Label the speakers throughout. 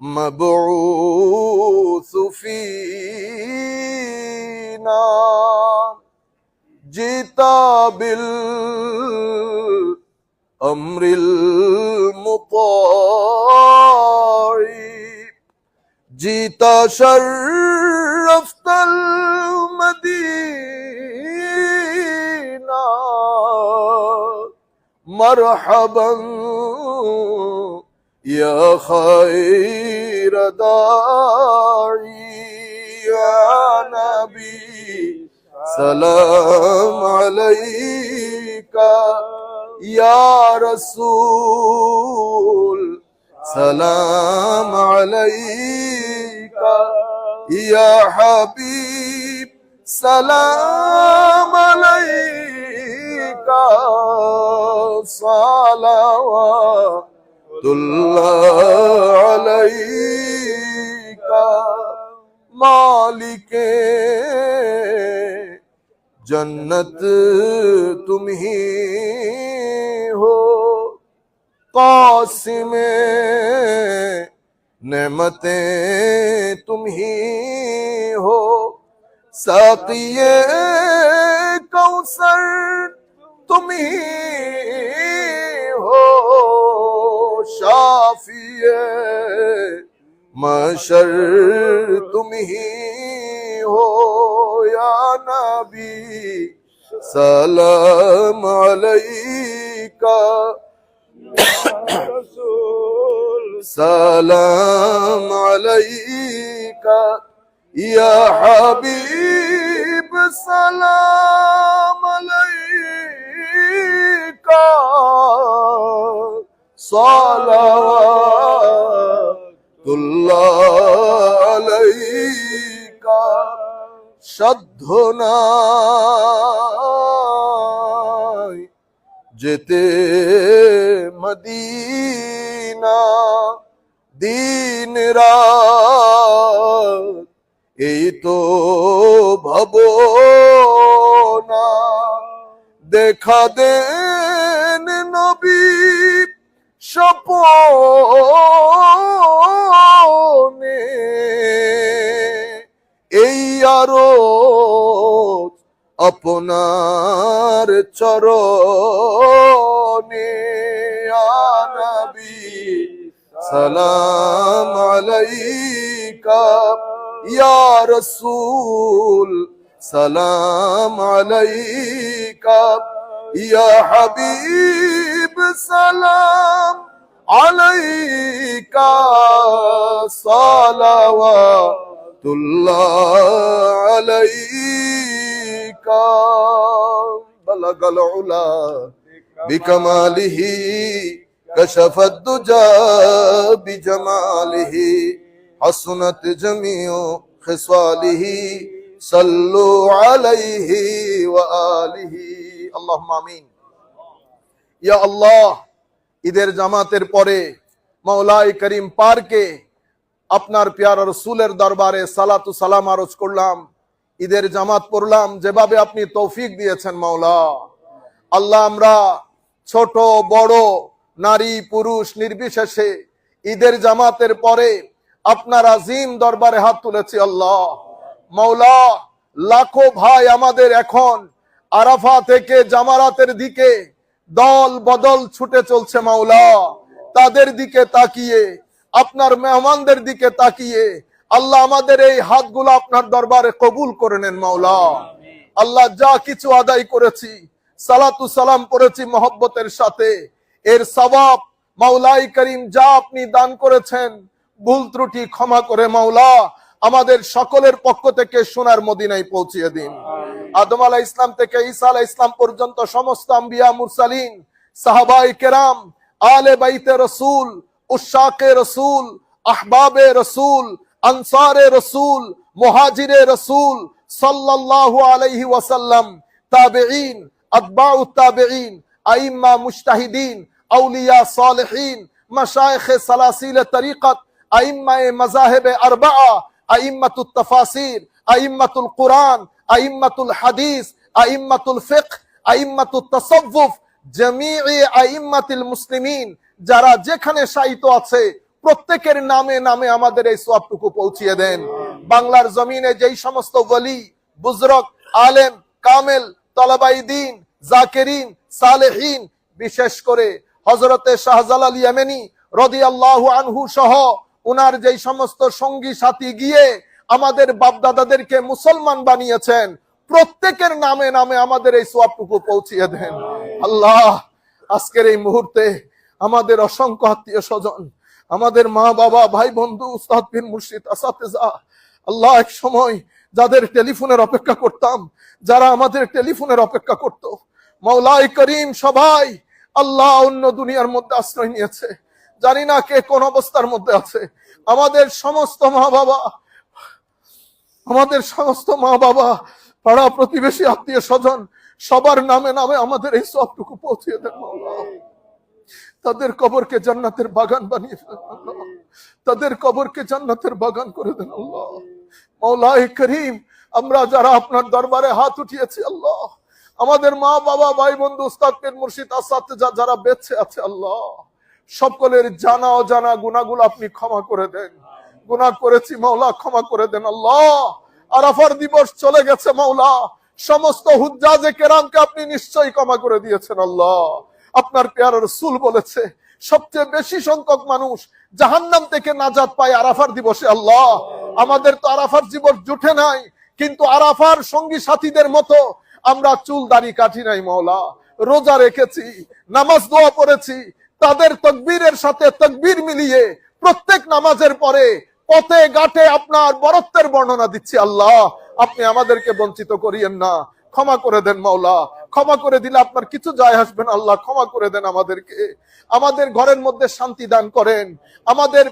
Speaker 1: المبعوث فينا. جئت بالأمر المطاع جئت شرفت المدينة. مرحبا يا خير داعي يا نبي. سلام عليك يا رسول. سلام عليك يا حبيب. سلام عليك صلوات الله عليك مالك जन्नत तुम ही हो कासिम नेमतें तुम ही हो साकिए कौसर তুমি হো শাফিয়ে, মশর তুমি হো নবী, সালাম আলাইকা সালাম আলাইকা, ইয়া হাবিব, সালাম আলাইকা সালাইকা যেতে মদিনা দিন এই তো ভব না দেখা দে নবী স্বপনে। এই আরও আপনার চরণে আনবী সালাম আলাইকা। ইয়া সালাম আলাইকা। يا حبيب سلام عليك صلوات الله عليك. بلغ العلا بكماله كشف الدجى بجماله حسنت جميع خصاله صلوا عليه وآله. আল্লাহ মামিন ইয়া আল্লাহ, ঈদের জামাতের পরে মৌলাই করিম পার্কে আপনার পিয়ার রসুলের দরবারে সালাতু সালাম আরজ করলাম। ঈদের জামাত পড়লাম, যেভাবে আপনি তৌফিক দিয়েছেন মাওলা। আল্লাহ, আমরা ছোট, বড়, নারী, পুরুষ, নির্বিশেষে ঈদের জামাতের পরে আপনার আজিম দরবারে হাত তুলেছি আল্লাহ। মাওলা, লাখো ভাই আমাদের এখন আরাফা থেকে জামারাতের দিকে দল বদল ছুটে চলছে মাওলা। তাদের দিকে তাকিয়ে, আপনার মেহমানদের দিকে তাকিয়ে আল্লাহ আমাদের এই হাতগুলো আপনার দরবারে কবুল করে নেন মাওলা। আল্লাহ যা কিছু আদায় করেছি, সালাতু সালাম করেছি মহব্বতের সাথে। এর সবাব মাওলাই করিম যা আপনি দান করেছেন, ভুল ত্রুটি ক্ষমা করে মাওলা। আমাদের সকলের পক্ষ থেকে সোনার মদিনায় পৌঁছিয়ে দিন। আদম আলাহ ইসলাম থেকে ঈসা আলাহ ইসলাম পর্যন্ত সমস্ত আম্বিয়া মুরসালিন সাহাবাই কেরাম আলে বাইতে রসুল উশাকে রসুল আহবাবে রসুল আনসারে রসুল মুহাজিরে রসুল সাল্লাল্লাহু আলাইহি ওয়াসাল্লাম তাবেঈন আতবাউ তাবেঈন আইম্মা মুজতাহিদিন আউলিয়া সালেহিন মাশায়েখ সালাসিল তরিকত আইম্মা মাযাহিব আরবাআ আইম্মাতুত তাফাসির, আইম্মাতুল কুরআন, আইম্মাতুল হাদিস, আইম্মাতুল ফিকহ, আইম্মাতুত তাসাউফ জামিই আইম্মাতিল মুসলিমিন। যারা যেখানে শায়িত আছে, প্রত্যেকের নামে নামে আমাদের এই সবটুকু পৌঁছিয়ে দেন। বাংলার জমিনে যেই সমস্ত ওলি বুজরক আলেম, কামেল তলাবাই দিন জাকেরিন, সালেহীন, বিশেষ করে হজরতে শাহজালাল ইয়ামেনি রদি আল্লাহ আনহু সহ উনার যেই সমস্ত সঙ্গী সাথী গিয়ে আমাদের বাপদাদাদেরকে মুসলমান বানিয়েছেন, প্রত্যেকের নামে নামে আমাদের এই সোয়াবটুকু পৌঁছিয়ে দেন। আল্লাহ, আজকের এই মুহূর্তে আমাদের অসংখ্য আত্মীয় স্বজন, আমাদের মা বাবা, ভাই বন্ধু মুর্শিদ, আসাতেজা, আল্লাহ এক সময় যাদের টেলিফোনের অপেক্ষা করতাম, যারা আমাদের টেলিফোনের অপেক্ষা করত মৌলাই করিম সবাই আল্লাহ অন্য দুনিয়ার মধ্যে আশ্রয় নিয়েছে। জানি না কে কোন অবস্থার মধ্যে আছে। আমাদের সমস্ত মা বাবা, আমাদের সমস্ত মা বাবা, পাড়া প্রতিবেশী, আত্মীয় স্বজন, সবার নামে নামে আমাদের এই সবটুকু পৌঁছিয়ে দেন তাদের কবরকে জান্নাতের বাগান বানিয়ে ফেলেন তাদের কবরকে জান্নাতের বাগান করে দেন আল্লাহ। মৌলাই করিম, আমরা যারা আপনার দরবারে হাত উঠিয়েছি আল্লাহ, আমাদের মা বাবা, ভাই বন্ধু, উস্তাদ, পীর, মুর্শিদ, আসাদ যারা বেঁচে আছে আল্লাহ। সকলের জানা অজানা গুণাগুলো আপনি ক্ষমা করে দেন। গুনাহ করেছি মাওলা, ক্ষমা করে দেন আল্লাহ। আরাফার দিবস চলে গেছে মাওলা। সমস্ত হুজ্জাজে কেরামকে আপনি নিশ্চয়ই ক্ষমা করে দিয়েছেন আল্লাহ। আপনার পেয়ার রসুল বলেছে, সবচেয়ে বেশি সংখ্যক মানুষ জাহান্নাম থেকে নাজাদ পায় আরাফার দিবসে আল্লাহ। আমাদের তো আরাফার জীবন জুটে নাই, কিন্তু আরাফার সঙ্গী সাথীদের মতো আমরা চুল দাড়ি কাটি নাই মাওলা। রোজা রেখেছি, নামাজ দোয়া পড়েছি তাদের তকবীরের সাথে তকবীর মিলিয়ে প্রত্যেক নামাজের পরে পথে, ঘাটে আপনার বরত্বের বর্ণনা দিচ্ছি আল্লাহ। আপনি আমাদেরকে বঞ্চিত করিয়েন না। ক্ষমা করে দেন মাওলা। ক্ষমা করে দিলে আপনার কিছু যায় আসবেন আল্লাহ। ক্ষমা করে দেন আমাদেরকে। আমাদের ঘরের মধ্যে শান্তি দান করেন। আমাদের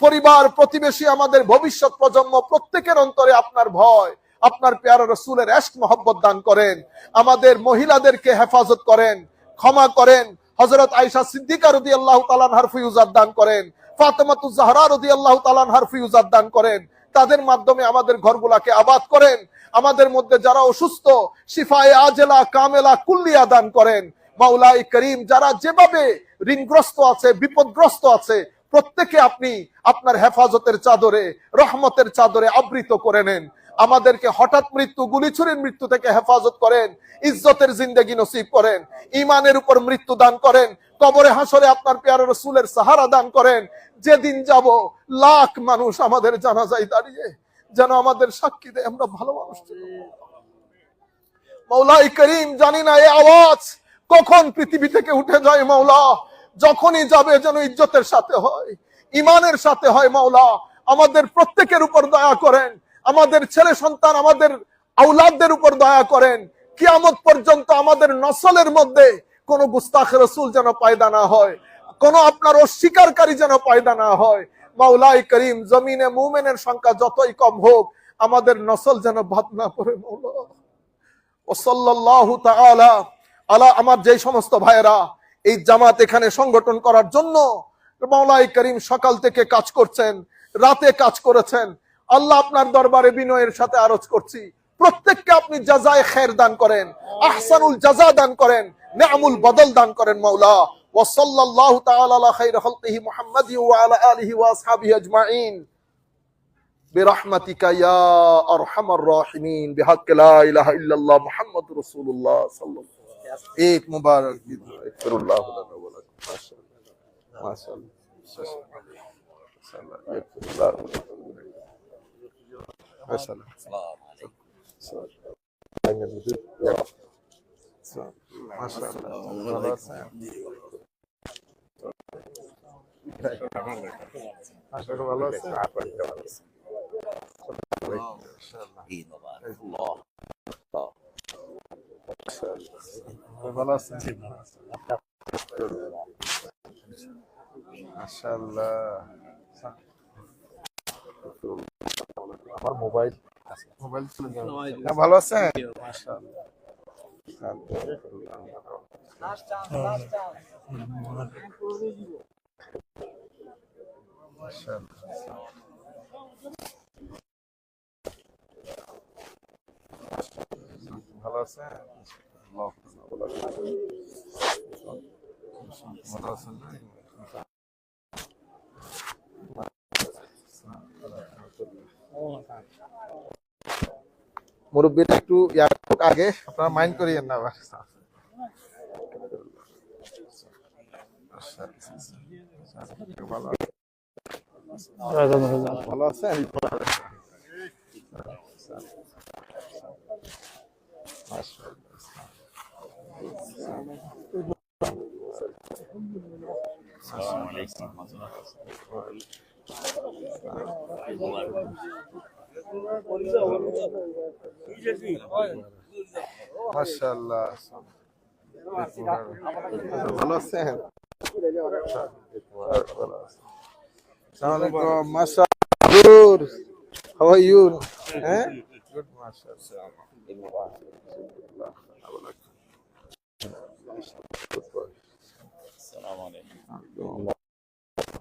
Speaker 1: পরিবার, প্রতিবেশী, আমাদের ভবিষ্যৎ প্রজন্ম প্রত্যেকের অন্তরে আপনার ভয়, আপনার পেয়ারা রসুলের এশক মহব্বত দান করেন। আমাদের মহিলাদেরকে হেফাজত করেন। ক্ষমা করেন। হজরত আইসা সিদ্দিকা রদি আল্লাহ তালান হারফিউজাদ দান করেন, ফাতেমাতু জাহরা রদি আল্লাহ তালান হারফিউজাদ দান করেন, তাদের মাধ্যমে আমাদের ঘরগুলাকে আবাদ করেন, আমাদের মধ্যে যারা অসুস্থ, শিফায়ে আজেলা, কামেলা, কুল্লিয়া দান করেন। মাওলাই করিম যারা যেভাবে ঋণগ্রস্ত আছে, বিপদগ্রস্ত আছে, প্রত্যেকে আপনি আপনার হেফাজতের চাদরে, রহমতের চাদরে আবৃত করে নেন। আমাদেরকে হঠাৎ মৃত্যু, গুলিছুরির মৃত্যু থেকে হেফাজত করেন, ইজ্জতের জিন্দেগি নসিব করেন ইমানের উপর মৃত্যু দান করেন, কবরে হাসরে আপনার পেয়ার রসুলের সাহারা দান করেন, যেদিন যাব লাখ মানুষ আমাদের জানাজায় দাঁড়িয়ে যেন আমাদের সাক্ষী দেয়, আমরা ভালো মানুষ মৌলাই করিম জানি না এই আওয়াজ কখন পৃথিবী থেকে উঠে যায় মাওলা যখনই যাবে যেন ইজ্জতের সাথে হয় ইমানের সাথে হয় মাওলা আমাদের প্রত্যেকের উপর দয়া করেন আমাদের ছেলে সন্তান আমাদের আউলাদদের উপর দয়া করেন। কিয়ামত পর্যন্ত আমাদের নসলের মধ্যে কোন গুস্তাখ রসুল যেন পায়দা না হয়, কোন আপনার অস্বীকারী যেন পায়দা না হয়। মাওলাই করিম, জমিনে মুমেনের সংখ্যা যতই কম হোক, আমাদের নসল যেন ভাত না পড়ে ওসল্লাহু তাআলা আলা আমার যে সমস্ত ভাইয়েরা, এই জামাত এখানে সংগঠন করার জন্য মাওলাই করিম সকাল থেকে কাজ করছেন, রাতে কাজ করেছেন। আল্লাহ আপনার দরবারে বিনয়ের সাথে আরজ করছি প্রত্যেককে আপনি জাজায় খের দান করেন আহসানুল জাজা দান করেন নেআমুল বদল দান করেন মাওলা وصلى الله تعالى على خير خلقه محمد وعلى آله وأصحابه أجمعين برحمتك يا ارحم الراحمين بحق لا اله الا الله محمد رسول الله صلى الله عليه وسلم ایک مبارک دن اغفر الله لنا ولكم ما شاء الله ما شاء الله ما شاء الله ما شاء الله حسبك الله
Speaker 2: الله
Speaker 1: خلاص الله. আমার মোবাইল মোবাইল চলে যাবে হ্যাঁ, ভালো আছেন? মাশাআল্লাহ। মাশাআল্লাহ। ভালো আছেন? আল্লাহ ভালো আছেন। আছেন একটু আগে আপনারা মাইন্ড করিয়েন না ভালো ভালো আছেন মাশাআল্লাহ ভালো আছেন আসসালামু আলাইকুম মাশাআল্লাহ হাউ আর ইউ হ্যাঁ গুড মাশাআল্লাহ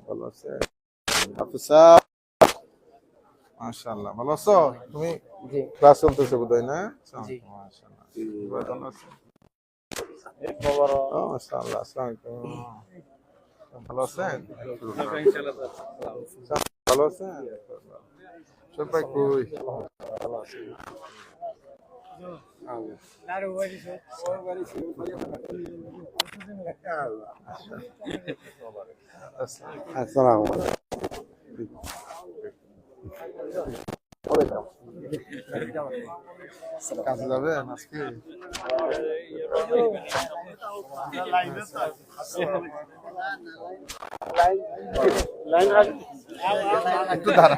Speaker 1: ভালো আছে হাফিজ সাহেব মাশাআল্লাহ ভালো আছো? তুমি ক্লাস চলতেছে বোধহয় না? মাশাআল্লাহ। ভালো আছো? মাশাআল্লাহ আসসালামু আলাইকুম। ভালো আছেন? ভালো আছেন? সবাই কই? ভালো আছেন আসসালামু আলাইকুম। কাজে যাবেন আজকে? একটু দাঁড়া।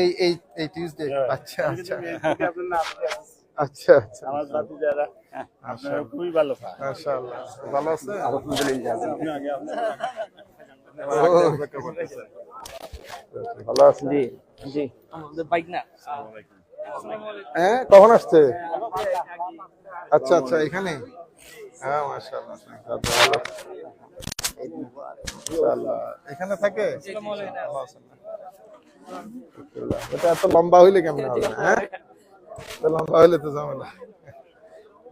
Speaker 1: এই এই এই টিউসডে আচ্ছা আচ্ছা। আচ্ছা আচ্ছা।
Speaker 2: আমার বাতি যারা আপনারা খুবই ভালো
Speaker 1: মাশাআল্লাহ। ভালো আছেন ভালো আছেন
Speaker 3: জি জি। আমাদের বাইক না।
Speaker 1: হ্যাঁ কখন আসছে? আচ্ছা আচ্ছা এখানে? হ্যাঁ মাশাআল্লাহ ভালো। এখানে থাকে? এটা এত লম্বা হইলে কেমন হবে হ্যাঁ? লম্বা হইলে তো ঝামেলা।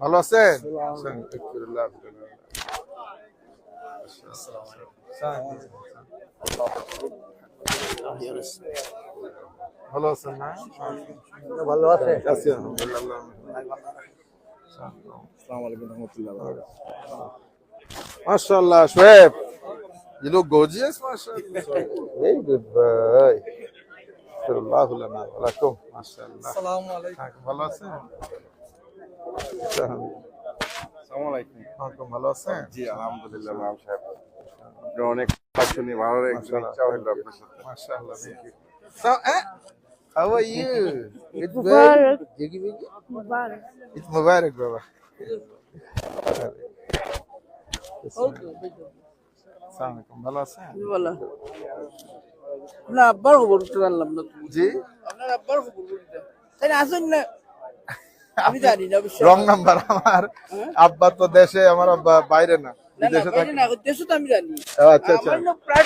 Speaker 1: ভালো আছেন? আছেন, আলহামদুলিল্লাহ, আলহামদুলিল্লাহ। ভালো আছেন না? ভালো আছে। আছি আলহামদুলিল্লাহ। You look gorgeous, mashallah. Very good boy.
Speaker 3: আসসালামু আলাইকুম
Speaker 1: ভালো আছেন?
Speaker 2: আসসালামু আলাইকুম
Speaker 1: ওয়ালাইকুম, ভালো আছেন?
Speaker 2: জি আলহামদুলিল্লাহ সাহেব আপনি অনেক শুনি ভালো লাগছে ইচ্ছা হলো আপনার সাথে
Speaker 1: Mashallah, thank you. So, eh? How are you? It's
Speaker 4: Mubarak.
Speaker 1: good. Jiggy Biggy?
Speaker 4: Mubarak.
Speaker 1: It's Mubarak, Baba. আসসালামু আলাইকুম, ভালো আছেন?
Speaker 4: বলো না আব্বার খবর জানলাম না
Speaker 1: জি?
Speaker 4: আপনার আব্বার খবর তাই না না। আমি জানি না অবশ্য
Speaker 1: রং নাম্বার আমার। আব্বা তো দেশে আমার আব্বা বাইরে না।
Speaker 4: দেশে
Speaker 1: থাকে।
Speaker 4: না দেশে তো আমি জানি।
Speaker 1: আচ্ছা আচ্ছা।
Speaker 4: প্রায়